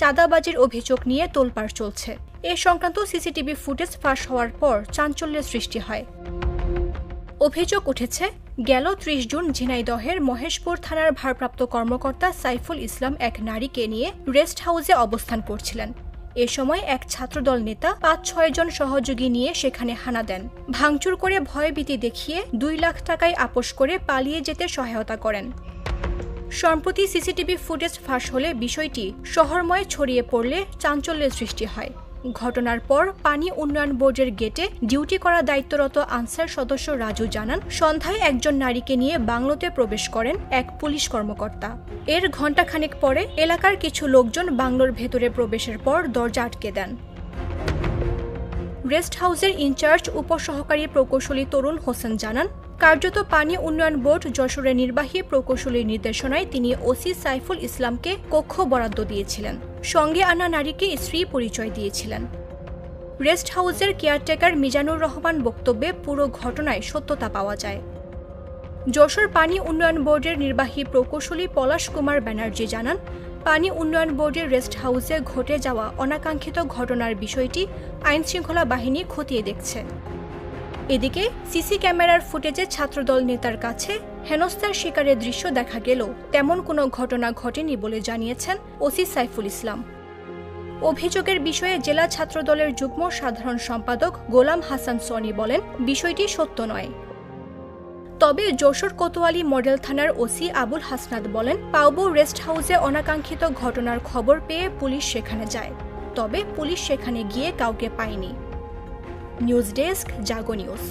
চাঁদাবাজির অভিযোগ নিয়ে তোলপাড় চলছে। এ সংক্রান্ত সিসিটিভি ফুটেজ ফাঁস হওয়ার পর চাঞ্চল্যের সৃষ্টি হয়। অভিযোগ উঠেছে, গেল ত্রিশ জুন ঝিনাইদহের মহেশপুর থানার ভারপ্রাপ্ত কর্মকর্তা সাইফুল ইসলাম এক নারীকে নিয়ে রেস্ট হাউসে অবস্থান করছিলেন। এ সময় এক ছাত্রদল নেতা পাঁচ ছয় জন সহযোগী নিয়ে সেখানে হানা দেন। ভাঙচুর করে ভয়ভীতি দেখিয়ে দুই লাখ টাকায় আপোষ করে পালিয়ে যেতে সহায়তা করেন। সম্প্রতি সিসিটিভি ফুটেজ ফাঁস হলে বিষয়টি শহরময় ছড়িয়ে পড়লে চাঞ্চল্যের সৃষ্টি হয়। ঘটনার পর পানি উন্নয়ন বোর্ডের গেটে ডিউটি করা দায়িত্বরত আনসার সদস্য রাজু জানান, সন্ধ্যায় একজন নারীকে নিয়ে বাংলোতে প্রবেশ করেন এক পুলিশ কর্মকর্তা। এর ঘণ্টাখানেক পরে এলাকার কিছু লোকজন বাংলোর ভেতরে প্রবেশের পর দরজা আটকে দেন। রেস্ট হাউসের ইনচার্জ, উপসহকারী প্রকৌশলী তরুণ হোসেন জানান কার্যত পানি উন্নয়ন বোর্ড যশোরের নির্বাহী প্রকৌশলীর নির্দেশনায় তিনি ওসি সাইফুল ইসলামকে কক্ষ বরাদ্দ দিয়েছিলেন। সঙ্গে আনা নারীকে স্ত্রী পরিচয় দিয়েছিলেন। রেস্ট হাউসের কেয়ারটেকার মিজানুর রহমান বক্তব্যে পুরো ঘটনায় সত্যতা পাওয়া যায়। যশোর পানি উন্নয়ন বোর্ডের নির্বাহী প্রকৌশলী পলাশ কুমার ব্যানার্জি জানান, পানি উন্নয়ন বোর্ডের রেস্ট হাউসে ঘটে যাওয়া অনাকাঙ্ক্ষিত ঘটনার বিষয়টি আইনশৃঙ্খলা বাহিনী খতিয়ে দেখছে। এদিকে সিসি ক্যামেরার ফুটেজে ছাত্রদল নেতার কাছে হেনস্থার শিকারের দৃশ্য দেখা গেল। তেমন কোনো ঘটনা ঘটেনি বলে জানিয়েছেন ওসি সাইফুল ইসলাম। অভিযোগের বিষয়ে জেলা ছাত্রদলের যুগ্ম সাধারণ সম্পাদক গোলাম হাসান সনি বলেন, বিষয়টি সত্য নয়। তবে যশোর কোতোয়ালি মডেল থানার ওসি আবুল হাসনাদ বলেন পাউবো রেস্ট হাউসে অনাকাঙ্ক্ষিত ঘটনার খবর পেয়ে পুলিশ সেখানে যায়। তবে পুলিশ সেখানে গিয়ে কাউকে পায়নি। নিউজ ডেস্ক জাগো নিউজ